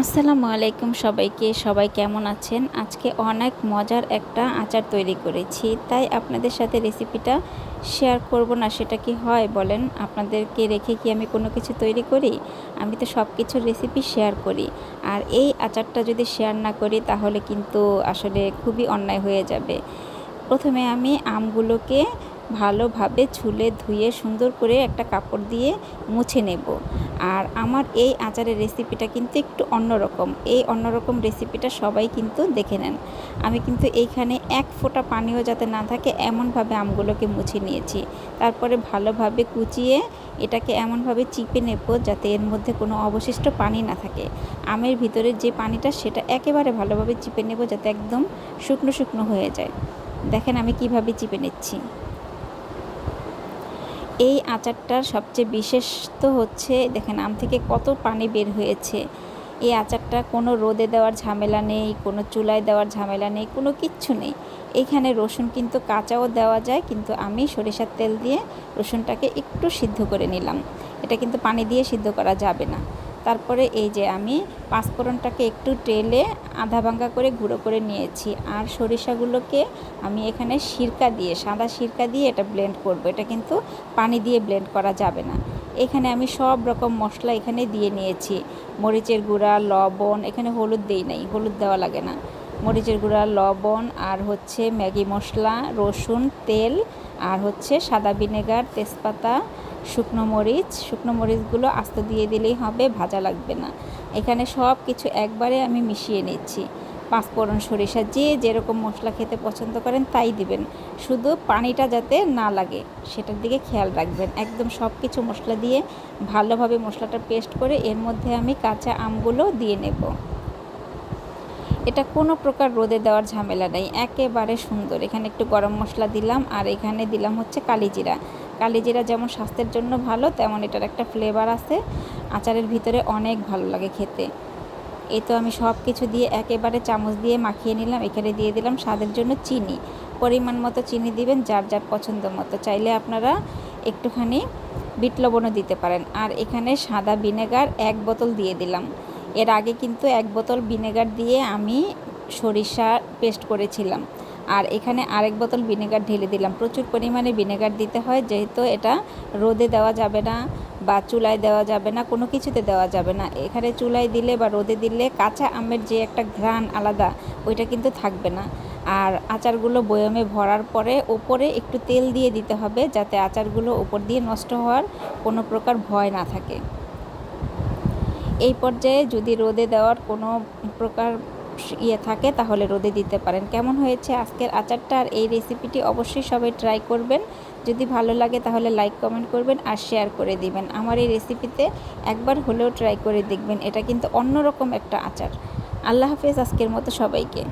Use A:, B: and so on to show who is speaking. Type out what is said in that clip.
A: আসসালামু আলাইকুম সবাইকে, সবাই কেমন আছেন? আজকে অনেক মজার একটা আচার তৈরি করেছি, তাই আপনাদের সাথে রেসিপিটা শেয়ার করব না, সেটা কি হয় বলেন? আপনাদেরকে রেখে কি আমি কোনো কিছু তৈরি করি? আমি তো সব কিছুর রেসিপি শেয়ার করি, আর এই আচারটা যদি শেয়ার না করি, তাহলে কিন্তু আসলে খুবই অন্যায় হয়ে যাবে। প্রথমে আমি আমগুলোকে ভালোভাবে ছুলে ধুয়ে সুন্দর করে একটা কাপড় দিয়ে মুছে নেব। আর আমার এই আচারের রেসিপিটা কিন্তু একটু অন্যরকম। এই অন্যরকম রেসিপিটা সবাই কিন্তু দেখে নেন। আমি কিন্তু এইখানে এক ফোঁটা পানিও যাতে না থাকে, এমনভাবে আমগুলোকে মুছে নিয়েছি। তারপরে ভালোভাবে কুচিয়ে এটাকে এমনভাবে চিপে নেব যাতে এর মধ্যে কোনো অবশিষ্ট পানি না থাকে। আমের ভিতরে যে পানিটা, সেটা একেবারে ভালোভাবে চিপে নেব যাতে একদম শুকনো শুকনো হয়ে যায়। দেখেন আমি কীভাবে চিপে নিচ্ছি। এই আচারটার সবচেয়ে বিশেষ তো হচ্ছে, দেখেন আম থেকে কত পানি বের হয়েছে। এই আচারটা কোনো রোদে দেওয়ার ঝামেলা নেই, কোনো চুলায় দেওয়ার ঝামেলা নেই, কোনো কিচ্ছু নেই। এইখানে রসুন কিন্তু কাঁচাও দেওয়া যায়, কিন্তু আমি সরিষার তেল দিয়ে রসুনটাকে একটু সিদ্ধ করে নিলাম। এটা কিন্তু পানি দিয়ে সিদ্ধ করা যাবে না। তারপরে এই যে আমি পাঁচফোড়নটাকে একটু টেলে আধা ভাঙ্গা করে গুঁড়ো করে নিয়েছি। আর সরিষাগুলোকে আমি এখানে সিরকা দিয়ে, সাদা সিরকা দিয়ে এটা ব্লেন্ড করব। এটা কিন্তু পানি দিয়ে ব্লেন্ড করা যাবে না। এখানে আমি সব রকম মশলা এখানে দিয়ে নিয়েছি। মরিচের গুঁড়া, লবণ, এখানে হলুদ দেই নাই, হলুদ দেওয়া লাগে না। মরিচের গুঁড়া, লবণ আর হচ্ছে ম্যাগি মশলা, রসুন, তেল আর হচ্ছে সাদা ভিনেগার, তেজপাতা, শুকনো মরিচ। শুকনো মরিচগুলো আস্ত দিয়ে দিলেই হবে, ভাজা লাগবে না। এখানে সব কিছু একবারে আমি মিশিয়ে নিচ্ছি। পাঁচফোড়ন সরিষা, যে যেরকম মশলা খেতে পছন্দ করেন তাই দিবেন। শুধু পানিটা যাতে না লাগে, সেটার দিকে খেয়াল রাখবেন। একদম সব কিছু মশলা দিয়ে ভালোভাবে মশলাটা পেস্ট করে এর মধ্যে আমি কাঁচা আমগুলো দিয়ে নেব। এটা কোনো প্রকার রোদে দেওয়ার ঝামেলা নেই, একেবারে সুন্দর। এখানে একটু গরম মশলা দিলাম আর এখানে দিলাম হচ্ছে কালিজিরা কালিজিরা যেমন স্বাস্থ্যের জন্য ভালো, তেমন এটার একটা ফ্লেভার আছে। আচারের ভিতরে অনেক ভালো লাগে খেতে। এই তো আমি সব কিছু দিয়ে একেবারে চামচ দিয়ে মাখিয়ে নিলাম, এখানে দিয়ে দিলাম স্বাদের জন্য চিনি। পরিমাণ মতো চিনি দিবেন যার যার পছন্দ মতো। চাইলে আপনারা একটুখানি বিট লবণও দিতে পারেন। আর এখানে সাদা ভিনেগার এক বোতল দিয়ে দিলাম। এর আগে কিন্তু এক বোতল ভিনেগার দিয়ে আমি সরিষা পেস্ট করেছিলাম। আর এখানে আরেক বোতল ভিনেগার ঢেলে দিলাম। প্রচুর পরিমাণে ভিনেগার দিতে হয়, যেহেতু এটা রোদে দেওয়া যাবে না বা চুলায় দেওয়া যাবে না, কোনো কিছুতে দেওয়া যাবে না। এখানে চুলায় দিলে বা রোদে দিলে কাঁচা আমের যে একটা ঘ্রাণ আলাদা, ওইটা কিন্তু থাকবে না। আর আচারগুলো বয়মে ভরার পরে ওপরে একটু তেল দিয়ে দিতে হবে, যাতে আচারগুলো ওপর দিয়ে নষ্ট হওয়ার কোনো প্রকার ভয় না থাকে। এই পর্যায়ে যদি রোদে দেওয়ার কোনো প্রকার ইয়ে থাকে, তাহলে রোদে দিতে পারেন। কেমন হয়েছে আজকের আচারটা আর এই রেসিপিটি অবশ্যই সবাই ট্রাই করবেন। যদি ভালো লাগে তাহলে লাইক কমেন্ট করবেন আর শেয়ার করে দিবেন। আমার এই রেসিপিতে একবার হলেও ট্রাই করে দেখবেন। এটা কিন্তু অন্যরকম একটা আচার। আল্লাহ হাফেজ, আজকের মতো সবাইকে।